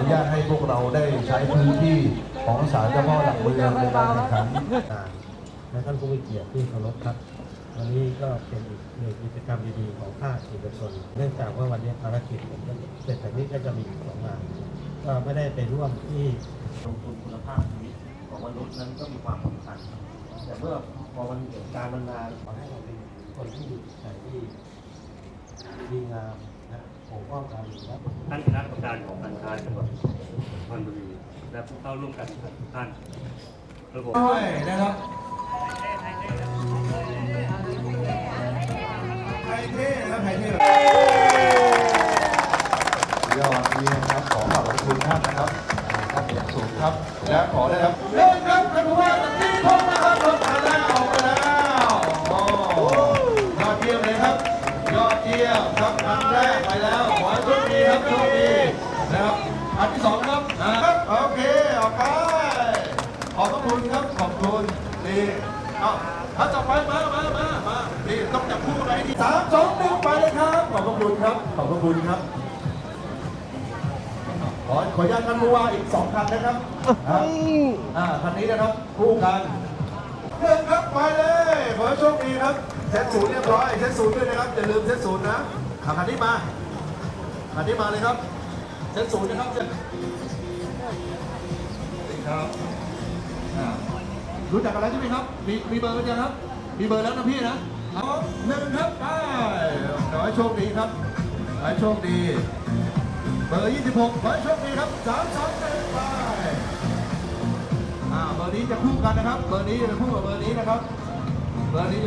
อนุญาตให้พวกเราได้ใช้พื้นที่ของศาลเจ้าพ่อหลักเมืองในการแข่งขันต่างและท่านผู้มีเกียรติที่เคารพครับ วันนี้ก็เป็นอีกหนึ่งกิจกรรมดีๆของภาคเอกชน เนื่องจากว่าวันนี้ภารกิจผมก็เสร็จจากนี้ก็จะมีอีกสองงานก็ไม่ได้ไปร่วมที่ลงทุนคุณภาพชีวิตของมนุษย์นั้นก็มีความสำคัญ แต่เมื่อพอมันเหตุการณ์มันนานขอให้เราเป็นคนที่มีจิตใจที่ดีงาม นะปกป้องการและท่านคณะกรรมการของการค้าจังหวัดสุพรรณบุรีและผู้เข้าร่วมการแข่งขันทุกท่านระบบด้วยนะครับไทยเท่นะครับไทยเท่ยอดเยี่ยมครับขอขอบคุณท่านนะครับท่านเป็นอย่างสูงครับ และขอได้ครับเริ่มครับท่านผู้ว่าตัดที่พงนะครับรถมาแล้วออกมาแล้วโอ้ยอดเยี่ยมเลยครับ ยอดเยี่ยมครับอันแรกไปแล้วขอให้โช คดีครับโชคดีนะครับอันที่สองครับอ่าครับโอเคออกไปขอบพระคุณครับขอบคุณดีเอาถ้าจับไปมามามามาดีต้องจับคู่ไหนดีสามสองหนึ่งไปเลยครับขอบพระคุณครับขอบพระคุณครับขอขออนุญาตท่านผู้ว่าอีกสองคันนะครับอ่าอ่าคันนี้นะครับคู่กันเริ่มครับไปเลยขอให้โชคดีครับเซตศูนย์เรียบร้อยเซตศูนย์ด้วยนะครับอย่าลืมเซตศูนย์นะขับคันนี้มา คันนี้มาเลยครับเซตศูนย์นะครับเซตครับรู้จักกันแล้วใช่ไหมครับ มีมีเบอร์กันยังครับ มีเบอร์แล้วนะพี่นะเอาหนึ่งครับไปขอให้โชคดีครับขอให้โชคดี เบอร์ 26ขอให้โชคดีครับ3 2 1ไปอ่าเบอร์นี้จะคู่กันนะครับ เบอร์นี้จะคู่กับเบอร์นี้นะครับ เบอร์นี้